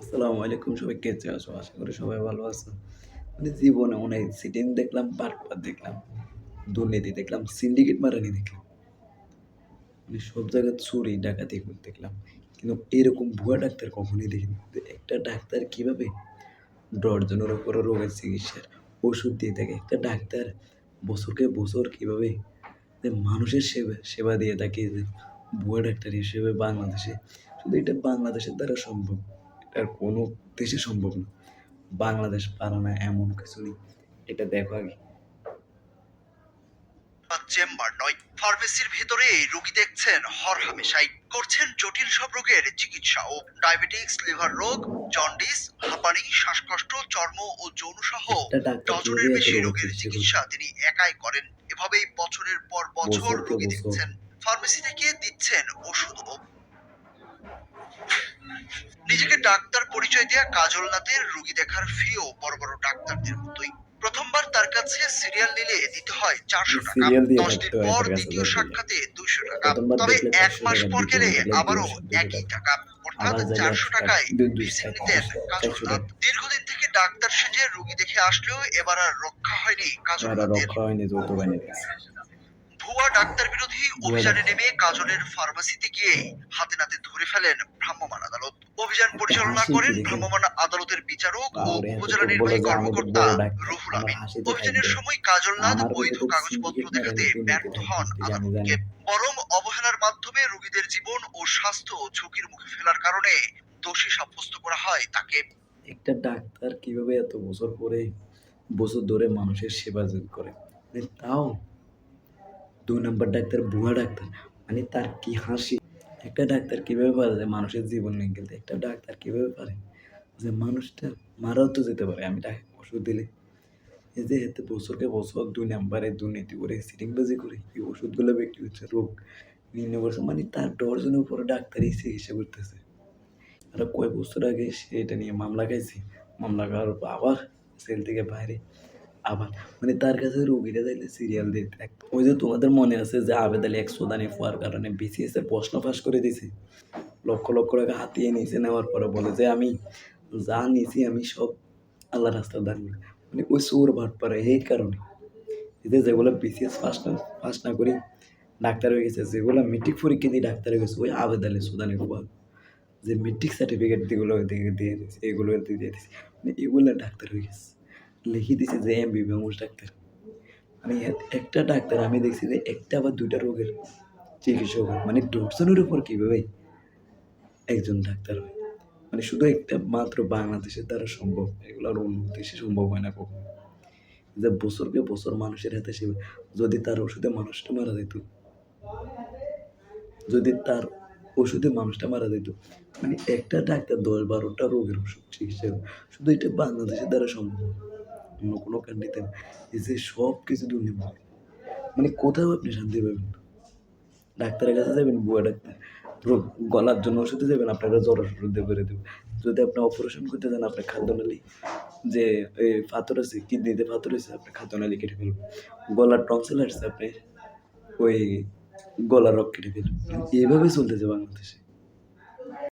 আসসালামু আলাইকুম, সবাই আছো? আশা করি সবাই ভালো আছো মানে জীবনে অনেক সিটিং দেখলাম বাটপাত দেখলাম, দুর্নীতি দেখলাম সিন্ডিকেট মারানি দেখলাম। মানে সব জায়গায় চুরি, ডাকাতি দেখলাম। কিন্তু এরকম ভুয়া ডাক্তার কখনোই দেখিনি। একটা ডাক্তার কীভাবে? ডর্জনের উপরে রোগের চিকিৎসার ওষুধ দিয়ে থাকে। একটা ডাক্তার বছরকে বছর কীভাবে মানুষের সেবা সেবা দিয়ে থাকে ভুয়া ডাক্তার হিসেবে বাংলাদেশে। শুধু এটা বাংলাদেশের দ্বারা সম্ভব। আর কোনো দেশে সম্ভব না। বাংলাদেশ পারে না এমন কিছু নেই। এটা দেখো আগে। চেম্বার নয় ফার্মেসির ভেতরে রোগী দেখছেন হর হামেশাই করছেন জটিল সব রোগের চিকিৎসা ও ডায়াবেটিক্স লিভার রোগ জন্ডিস হাঁপানি শ্বাসকষ্ট চর্ম ও যৌন সহ ডজনের বেশি রোগের চিকিৎসা চিকিৎসা তিনি একাই করেন। এভাবেই বছরের পর বছর রোগী দেখছেন। ফার্মেসি থেকে দিচ্ছেন ওষুধ ও নিজেকে ডাক্তার পরিচয় দেওয়া কাজল নাথের রোগী দেখার ফিও বড় বড় ডাক্তারদের মতোই। প্রথমবার তার কাছে সিরিয়াল নিলে দিতে হয় চারশো টাকা। দশ দিন পর দ্বিতীয় সাক্ষাতে দুইশো টাকা। তবে এক মাস পর গেলে আবারও একই টাকা। অর্থাৎ চারশো টাকায় ভিজিট নিতেন 400 কাজলনাথ। টাকা। দীর্ঘদিন থেকে ডাক্তার সেজে রুগী দেখে আসলেও এবার আর রক্ষা হয়নি যারা কাজলনাথের। রক্ষা হয়নি যৌথ বাহিনীর কাছে ভুয়া ডাক্তার বিরোধী অভিযানে নেমে কাজলের ফার্মাসিতে গিয়ে হাতে নাতে ধরে ফেলেন ভ্রাম্যমাণ আদালত। অভিযান পরিচালনা করেন ভ্রাম্যমাণ আদালতের বিচারক ও উপজেলা নির্বাহী কর্মকর্তা রুহুল আমিন। অভিযানের সময় কাজলনাথ আমার বৈধ কাগজপত্র দেখাতে ব্যর্থ হন আদালতকে। বরং অবহেলার মাধ্যমে রোগীদের জীবন ও স্বাস্থ্য ঝুঁকির মুখে ফেলার কারণে দোষী সাব্যস্ত করা হয় তাকে। একটা ডাক্তার কীভাবে এত বছর পরে বছর ধরে মানুষের সেবা করে? মানে তাও দুই নম্বর ডাক্তার, বুয়া ডাক্তার। মানে তার কি হাসি? একটা ডাক্তার কীভাবে পারে যে মানুষের জীবন নিয়ে গেলতে একটা ডাক্তার কীভাবে পারে যে মানুষটা মারাও তো যেতে পারে? আমি তাকে ওষুধ দিলে। এই যে এতে বছরকে বছর দুই নাম্বারে দুর্নীতি করে সিটিংবাজি করে, এই ওষুধগুলো বিক্রি হচ্ছে, রোগ নির্ণয় করছে মানে তার ডর্জনের উপরে ডাক্তারই চিকিৎসা করতেছে। আর কয় বছর আগে সে এটা নিয়ে মামলা খাইছে। মামলা খাওয়ার আবার সেল থেকে বাইরে আবার মানে তার কাছে রোগীরা যাইলে সিরিয়াল দিতে। ওই যে তোমাদের মনে আছে যে আবেদ আলী একশো দানি হওয়ার কারণে বিসিএস এর প্রশ্ন ফাঁস করে দিছে? লক্ষ লক্ষ টাকা হাতিয়ে নিচে নেওয়ার পরে বলে যে আমি যা নিছি আমি সব আল্লাহ রাস্তার দান মানে ওই চোর ভাট পারে এই কারণে। এদের যেগুলো বিসিএস পাস না পাস না করি ডাক্তার হয়ে গেছে, যেগুলো মেট্রিক পরীক্ষা দিয়ে ডাক্তার হয়ে গেছে, ওই আবেদ আলী সুদানি হওয়ার যে মেট্রিক সার্টিফিকেট যেগুলো দিয়ে দিয়ে দিয়েছে, এগুলো দিয়ে দিয়েছে। মানে এগুলো ডাক্তার হয়ে গেছে। লিখে দিছে যে এম বিবেমুস ডাক্তার। মানে একটা ডাক্তার আমি দেখছি যে একটা বা দুইটা রোগের চিকিৎসক। মানে ডক্টরের উপর কীভাবে একজন ডাক্তার হয়? মানে শুধু একটা মাত্র বাংলাদেশের দ্বারা সম্ভব এগুলো আর অন্য দেশে সম্ভব হয় না কখনো। যে বছরকে বছর মানুষের হাতে সে যদি তার ওষুধে মানুষটা মারা যেত, যদি তার ওষুধে মানুষটা মারা যেত মানে একটা ডাক্তার দশ বারোটা রোগের ওষুধ চিকিৎসা শুধু এটা বাংলাদেশের দ্বারা সম্ভব। অন্য কোনো কান্ট্রিতে যে সব কিছু দুর্নীতি মানে কোথাও আপনি শান্তি পাবেন ডাক্তারের কাছে যাবেন, বুয়া ডাক্তার। রোগ, গলার জন্য ওষুধে যাবেন আপনারা জ্বর ওষুধ বেড়ে দেবে। যদি আপনি অপারেশন করতে যান, আপনার খাদ্যনালী যে এই পাথর আছে, কিডনিতে পাথর আছে আপনি খাদ্যনালী কেটে ফেলবেন গলার টনসিল আসছে আপনি ওই গলার রক কেটে ফেলবেন এইভাবে চলতেছে বাংলাদেশে।